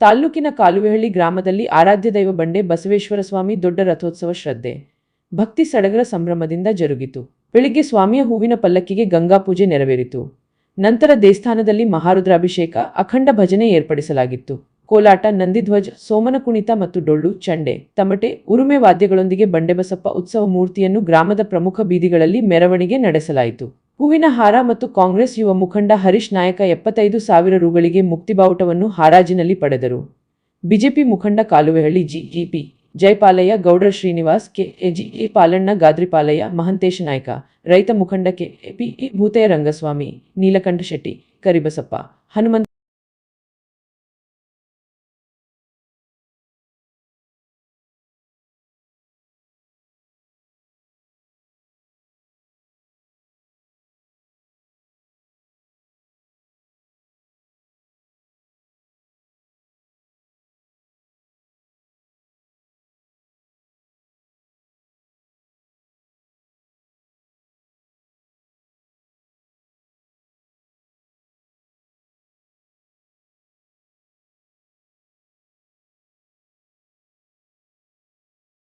ತಾಲ್ಲೂಕಿನ ಕಾಲುವೆಹಳ್ಳಿ ಗ್ರಾಮದಲ್ಲಿ ಆರಾಧ್ಯ ದೈವ ಬಂಡೆ ಬಸವೇಶ್ವರ ಸ್ವಾಮಿ ದೊಡ್ಡ ರಥೋತ್ಸವ ಶ್ರದ್ಧೆ. ಭಕ್ತಿ ಸಡಗರ ಸಂಭ್ರಮದಿಂದ ಜರುಗಿತು. ಬೆಳಿಗ್ಗೆ ಸ್ವಾಮಿಯ ಹೂವಿನ ಪಲ್ಲಕ್ಕಿಗೆ ಗಂಗಾ ಪೂಜೆ ನೆರವೇರಿತು. ನಂತರ ದೇವಸ್ಥಾನದಲ್ಲಿ ಮಹಾರುದ್ರಾಭಿಷೇಕ, ಅಖಂಡ ಭಜನೆ ಏರ್ಪಡಿಸಲಾಗಿತ್ತು. ಕೋಲಾಟ, ನಂದಿಧ್ವಜ, ಸೋಮನ ಕುಣಿತ ಮತ್ತು ಡೊಳ್ಳು, ಚಂಡೆ, ತಮಟೆ, ಉರುಮೆ ವಾದ್ಯಗಳೊಂದಿಗೆ ಬಂಡೆಬಸಪ್ಪ ಉತ್ಸವ ಮೂರ್ತಿಯನ್ನು ಗ್ರಾಮದ ಪ್ರಮುಖ ಬೀದಿಗಳಲ್ಲಿ ಮೆರವಣಿಗೆ ನಡೆಸಲಾಯಿತು. ಹೂವಿನ ಹಾರ ಮತ್ತು ಕಾಂಗ್ರೆಸ್ ಯುವ ಮುಖಂಡ ಹರೀಶ್ ನಾಯಕ ಎಪ್ಪತ್ತೈದು ಸಾವಿರ ರುಗಳಿಗೆ ಮುಕ್ತಿಬಾವುಟವನ್ನು ಹಾರಾಜಿನಲ್ಲಿ ಪಡೆದರು. ಬಿಜೆಪಿ ಮುಖಂಡ ಕಾಲುವೆಹಳ್ಳಿ ಜಿಜಿಪಿ ಜಯಪಾಲಯ್ಯ, ಗೌಡ್ರ Srinivas K G A Palanna, Gadripalaiah, Mahantesha Nayka, ರೈತ ಮುಖಂಡ ಕೆ ಪಿ ಭೂತಯ್ಯ ರಂಗಸ್ವಾಮಿ, ನೀಲಕಂಠ ಶೆಟ್ಟಿ, ಕರಿಬಸಪ್ಪ, ಹನುಮಂತ